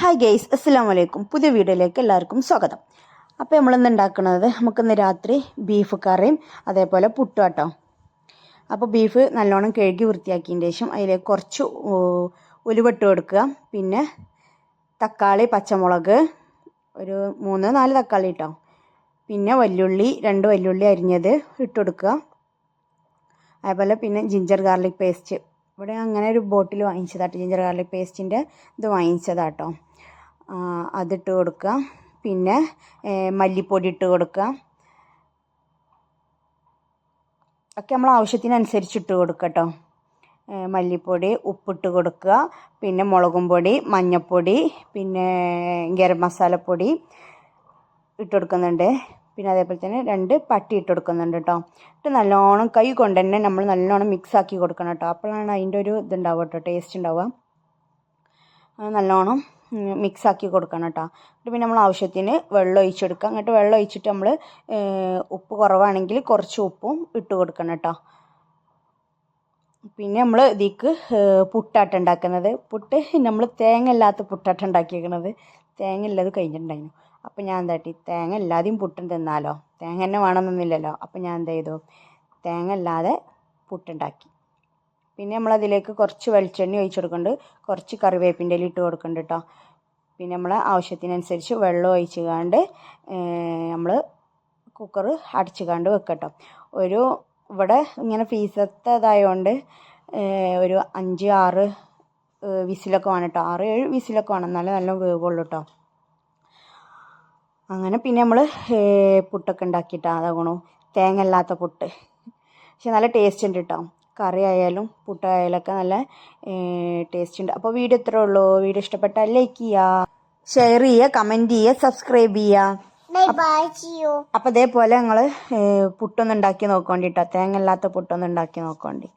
Hi guys അസ്സാം വലൈക്കും പുതിയ വീഡിയോയിലേക്ക് എല്ലാവർക്കും സ്വാഗതം. അപ്പോൾ നമ്മൾ ഇന്ന് ഉണ്ടാക്കുന്നത്? നമുക്കിന്ന് രാത്രി ബീഫ് കറിയും അതേപോലെ പുട്ടും കേട്ടോ അപ്പോൾ ബീഫ് നല്ലോണം കഴുകി വൃത്തിയാക്കിയതിന് ശേഷം അതിലേക്ക് കുറച്ച് ഉലുവട്ട് കൊടുക്കുക. പിന്നെ തക്കാളി പച്ചമുളക് ഒരു മൂന്ന് നാല് തക്കാളി ഇട്ടോ. പിന്നെ വല്യുള്ളി രണ്ട് വല്യുള്ളി അരിഞ്ഞത് ഇട്ട് കൊടുക്കുക. അതേപോലെ പിന്നെ ജിഞ്ചർ ഗാർലിക് പേസ്റ്റ് ഇവിടെ അങ്ങനെ ഒരു ബോട്ടിൽ വാങ്ങിച്ചതാട്ടോ ജിഞ്ചർ ഗാർലിക് പേസ്റ്റിന്റെ ഇത് വാങ്ങിച്ചതാട്ടോ. അതിട്ട് കൊടുക്കുക പിന്നെ മല്ലിപ്പൊടി ഇട്ട് കൊടുക്കുക ഒക്കെ നമ്മൾ ആവശ്യത്തിനനുസരിച്ച് ഇട്ട് കൊടുക്കുക കേട്ടോ മല്ലിപ്പൊടി ഉപ്പിട്ട് കൊടുക്കുക പിന്നെ മുളകും പൊടി മഞ്ഞൾപ്പൊടി പിന്നെ ഗരം മസാലപ്പൊടി ഇട്ട് കൊടുക്കുന്നുണ്ട്. പിന്നെ അതേപോലെ തന്നെ രണ്ട് പട്ടി ഇട്ട് കൊടുക്കുന്നുണ്ട് കേട്ടോ ഇട്ട് നല്ലോണം കൈ കൊണ്ട് തന്നെ നമ്മൾ നല്ലോണം മിക്സ് ആക്കി കൊടുക്കണം കേട്ടോ അപ്പോഴാണ് അതിന്റെ ഒരു ഇതുണ്ടാവുക കേട്ടോ ടേസ്റ്റ് ഉണ്ടാവുക. നല്ലോണം മിക്സ് ആക്കി കൊടുക്കണം കേട്ടോ എന്നിട്ട് പിന്നെ നമ്മൾ ആവശ്യത്തിന് വെള്ളം ഒഴിച്ചെടുക്കുക എന്നിട്ട് വെള്ളം ഒഴിച്ചിട്ട് നമ്മൾ ഉപ്പ് കുറവാണെങ്കിൽ കുറച്ച് ഉപ്പും ഇട്ട് കൊടുക്കണം കേട്ടോ പിന്നെ നമ്മൾ ഇതിക്ക് പുട്ടാട്ട ഉണ്ടാക്കുന്നത്. പുട്ട് നമ്മൾ തേങ്ങ ഇല്ലാത്ത പുട്ടാട്ട ഉണ്ടാക്കിയേക്കണത്. തേങ്ങ ഇല്ലാതെ കഴിഞ്ഞിട്ടുണ്ടായിരുന്നു അപ്പം ഞാൻ എന്താട്ടി തേങ്ങ ഇല്ലാതെയും പുട്ടും തിന്നാലോ? തേങ്ങ തന്നെ വേണമെന്നൊന്നുമില്ലല്ലോ അപ്പം ഞാൻ എന്ത് ചെയ്തു? തേങ്ങ ഇല്ലാതെ പുട്ടുണ്ടാക്കി. പിന്നെ നമ്മളതിലേക്ക് കുറച്ച് വെളിച്ചെണ്ണ ഒഴിച്ചു കൊടുക്കുന്നുണ്ട് കുറച്ച് കറിവേപ്പിന്റെ ഇട്ട് കൊടുക്കുന്നുണ്ട് കേട്ടോ പിന്നെ നമ്മൾ ആവശ്യത്തിനനുസരിച്ച് വെള്ളം ഒഴിച്ച് കാണ്ട് നമ്മൾ കുക്കർ അടച്ച് കാണ്ട് വെക്കട്ടോ ഒരു ഇവിടെ ഇങ്ങനെ ഫീസത്തതായതുകൊണ്ട് ഒരു അഞ്ച് ആറ് വിസിലൊക്കെ വേണം കേട്ടോ ആറ് ഏഴ് വിസിലൊക്കെ വേണം. എന്നാലേ നല്ല വേവുള്ളൂ കേട്ടോ അങ്ങനെ പിന്നെ നമ്മൾ പുട്ടൊക്കെ ഉണ്ടാക്കിയിട്ടാണ് അതാകണു. തേങ്ങ ഇല്ലാത്ത പുട്ട്. പക്ഷെ നല്ല ടേസ്റ്റ് ഉണ്ട് കേട്ടോ കറി ആയാലും പുട്ടായാലും ഒക്കെ നല്ല ടേസ്റ്റ് ഉണ്ട് അപ്പോൾ വീഡിയോ ഇത്രേ ഉള്ളൂ. വീഡിയോ ഇഷ്ടപ്പെട്ടാൽ ലൈക്ക് ചെയ്യുക ഷെയർ ചെയ്യുക കമന്റ് ചെയ്യുക സബ്സ്ക്രൈബ് ചെയ്യുക അപ്പം ഇതേപോലെ നിങ്ങൾ പുട്ടൊന്നും ഉണ്ടാക്കി നോക്കോണ്ടി കേട്ടോ തേങ്ങ ഇല്ലാത്ത പുട്ടൊന്നും ഉണ്ടാക്കി നോക്കോണ്ടി.